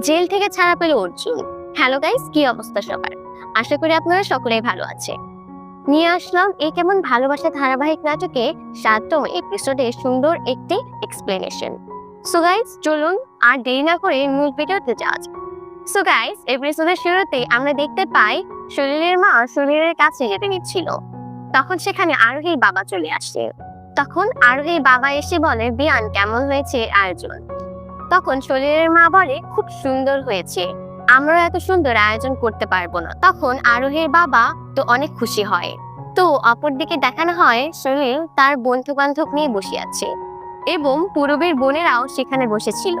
Jail থেকে ছাড়া পেল অর্জুন। হ্যালো গাইস কি অবস্থা সবার? আশা করি আপনারা সকলেই ভালো আছে নিয়ে আসলাম এই কেমন ভালোবাসা ধারাবাহিক নাটকে সাতম এপিসোডে সুন্দর একটি এক্সপ্লেনেশন সো গাইস চলুন আর দেরি না করে মূল ভিডিওতে যাওয়া যাক। সো গাইস এপিসোডের শুরুতে আমরা দেখতে পাই শরীরের মা শরীরের কাছে যেতে নিচ্ছিল। তখন সেখানে আরোহীর বাবা চলে আসে। তখন আরোহীর বাবা এসে বলে, বিয়ান, কেমন হয়েছে আয়োজন? তখন শরীরের মা বলে খুব সুন্দর হয়েছে। আমরা এত সুন্দর আয়োজন করতে পারব না। তখন আরোহীর বাবা তো অনেক খুশি হয়। তো অপরদিকে দেখানো হয়, শরীর তার বন্ধু বান্ধব নিয়ে বসে আছে এবং পূরবের বোনেরাও সেখানে বসেছিল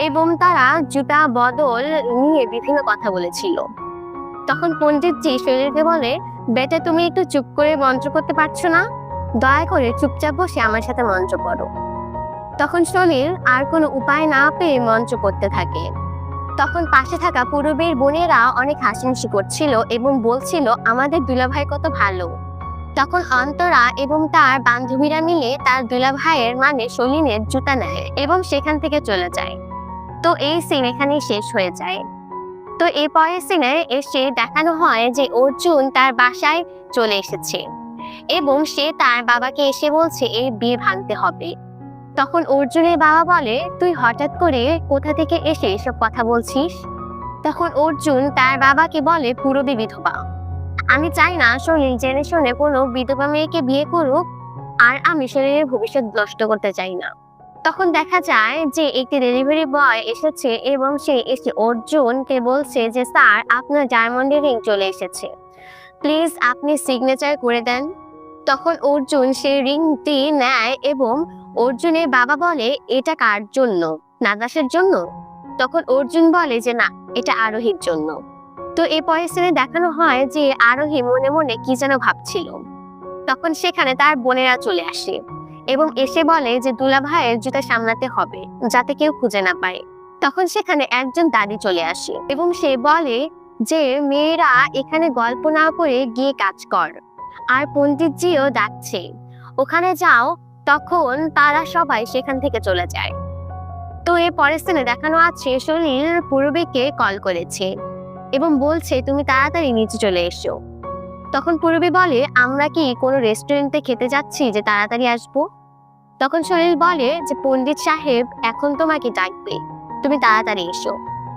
এবং তারা জুতা, বদল নিয়ে বিভিন্ন কথা বলেছিল। তখন পণ্ডিতজি শরীরকে বলে, বেটা, তুমি একটু চুপ করে মন্ত্র করতে পারছ না? দয়া করে চুপচাপ বসে আমার সাথে মন্ত্র পড়ো। তখন সলিল আর কোনো উপায় না পেয়ে মঞ্চ করতে থাকে। তখন পাশে থাকা পূরবের বোনেরা অনেক হাসিহাসি করছিল এবং বলছিল, আমাদের দুলাভাই কত ভালো। তখন অন্তরা এবং তার বান্ধবীরা মিলে তার দুলাভাইয়ের মানে সলিনের জুতা নেয় এবং সেখান থেকে চলে যায়। তো এই সিন এখানেই শেষ হয়ে যায়। তো এই পরের সিনে এসে দেখানো হয় যে অর্জুন তার বাসায় চলে এসেছে এবং সে তার বাবাকে এসে বলছে এই বিয়ে ভাঙতে হবে। তখন অর্জুনের বাবা বলে, তুই হঠাৎ করে কোথা থেকে এসে এসব কথা বলছিস? তখন অর্জুন তার বাবাকে বলে পুরবী বিধবা। আমি চাই না শরীর জেনে শুনে কোনো বিধবা মেয়েকে বিয়ে করুক, আর আমি শরীরের ভবিষ্যৎ নষ্ট করতে চাই না। তখন দেখা যায় যে একটি ডেলিভারি বয় এসেছে এবং সে এসে অর্জুনকে বলছে যে, স্যার, আপনার ডায়মন্ডের রিং চলে এসেছে। প্লিজ, আপনি সিগনেচার করে দেন। তখন অর্জুন সেই রিংটি নেয় এবং অর্জুনের বাবা বলে, এটা কার জন্য? নাদাসের জন্য? তখন অর্জুন বলে যে, না, এটা আরোহীর জন্য। তো এই পরের সিনে দেখানো হয় যে, আরোহী মনে মনে কি যেন ভাবছিল। তখন সেখানে তার বোনেরা চলে আসে এবং এসে বলে যে দুলা ভাইয়ের জুতা সামলাতে হবে, যাতে কেউ খুঁজে না পায়। তখন সেখানে একজন দাদি চলে আসে এবং সে বলে যে, মেয়েরা, এখানে গল্প না করে গিয়ে কাজ কর। আর পণ্ডিতজিও ডাকছে। ওখানে যাও তখন তারা সবাই সেখান থেকে চলে যায়। তো এর পরের স্থানে দেখানো আছে শরীর পূর্বীকে কল করেছে এবং বলছে, তুমি তাড়াতাড়ি নিচে চলে এসো। তখন পূর্বী বলে, আমরা কি কোনো রেস্টুরেন্টে খেতে যাচ্ছি যে তাড়াতাড়ি আসব? তখন শরীর বলে, যে পণ্ডিত সাহেব এখন তোমাকে ডাকবে, তুমি তাড়াতাড়ি এসো।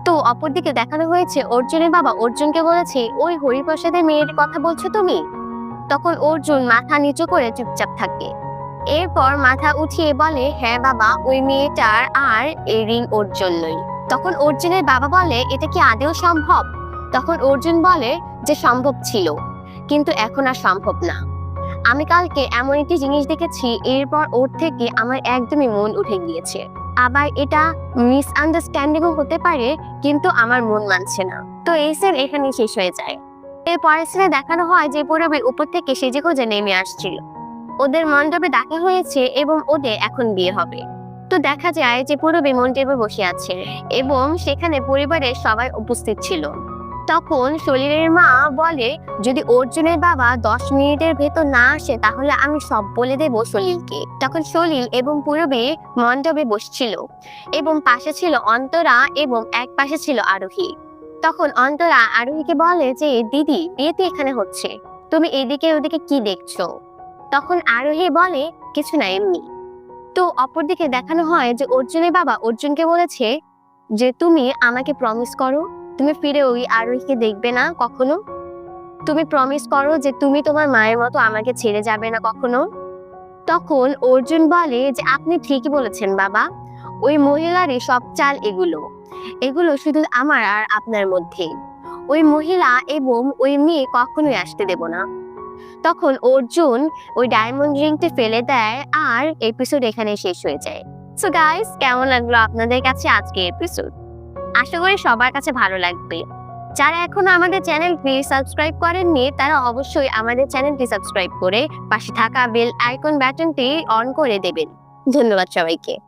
তো অপরদিকে দেখানো হয়েছে, অর্জুনের বাবা অর্জুনকে বলেছে, ওই হরিপ্রসাদের মেয়ের কথা বলছো তুমি? তখন অর্জুন মাথা নিচু করে চুপচাপ থাকে। এরপর মাথা উঠিয়ে বলে হ্যাঁ বাবা, ওই মেয়েটার আর এই রিং ওর জন্যই তখন অর্জুনের বাবা বলে, এটা কি আদেও সম্ভব? তখন অর্জুন বলে, যে সম্ভব ছিল, কিন্তু এখন আর সম্ভব না। আমি কালকে এমন একটি জিনিস দেখেছি, এরপর ওর থেকে আমার একদমই মন উঠে গিয়েছে। আবার এটা মিসআন্ডারস্ট্যান্ডিংও হতে পারে, কিন্তু আমার মন মানছে না। তো এই সিন এখানেই শেষ হয়ে যায়। এর পরের সিনে দেখানো হয় যে পূরবের উপর থেকে সেজে গুজে নেমে আসছিল। ওদের মণ্ডপে ডাকা হয়েছে এবং ওদের এখন বিয়ে হবে। তো দেখা যায় যে পূরবী মণ্ডপে বসে আছে এবং সেখানে পরিবারের সবাই উপস্থিত ছিল। তখন সলিলের মা বলে, যদি অর্জুনের বাবা দশ মিনিটের ভেতর না আসে, তাহলে আমি সব বলে দেব সলিলকে তখন সলিল এবং পূরবী মণ্ডপে বসছিল এবং পাশে ছিল অন্তরা এবং এক পাশে ছিল আরোহী। তখন অন্তরা আরোহীকে বলে যে, দিদি, বিয়ে তো এখানে হচ্ছে। তুমি এদিকে ওদিকে কি দেখছ? তখন আরোহী বলে, কিছু না এমনি। তো অপরদিকে দেখানো হয় যে অর্জুনের বাবা অর্জুনকে বলেছে যে, তুমি আমাকে প্রমিস করো, তুমি ফিরে ওই আরোহীকে দেখবে না কখনো? তুমি প্রমিস করো যে তুমি তোমার মায়ের মতো আমাকে ছেড়ে যাবে না কখনো? তখন অর্জুন বলে যে, আপনি ঠিকই বলেছেন বাবা, ওই মহিলারই সব চাল এগুলো। এগুলো শুধু আমার আর আপনার মধ্যে। ওই মহিলা এবং ওই মেয়ে কখনোই আসতে দেব না। তখন অর্জুন ওই ডায়মন্ড রিংটি ফেলে দেয় আর এপিসোড এখানে শেষ হয়ে যায়। সো গাইস কেমন লাগল আপনাদের কাছে আজকে এপিসোড আশা করি সবার কাছে ভালো লাগবে। যারা এখনও আমাদের চ্যানেলটি সাবস্ক্রাইব করেননি, তারা অবশ্যই আমাদের চ্যানেলটি সাবস্ক্রাইব করে পাশে থাকা বেল আইকন বাটনটি অন করে দেবেন। ধন্যবাদ সবাইকে।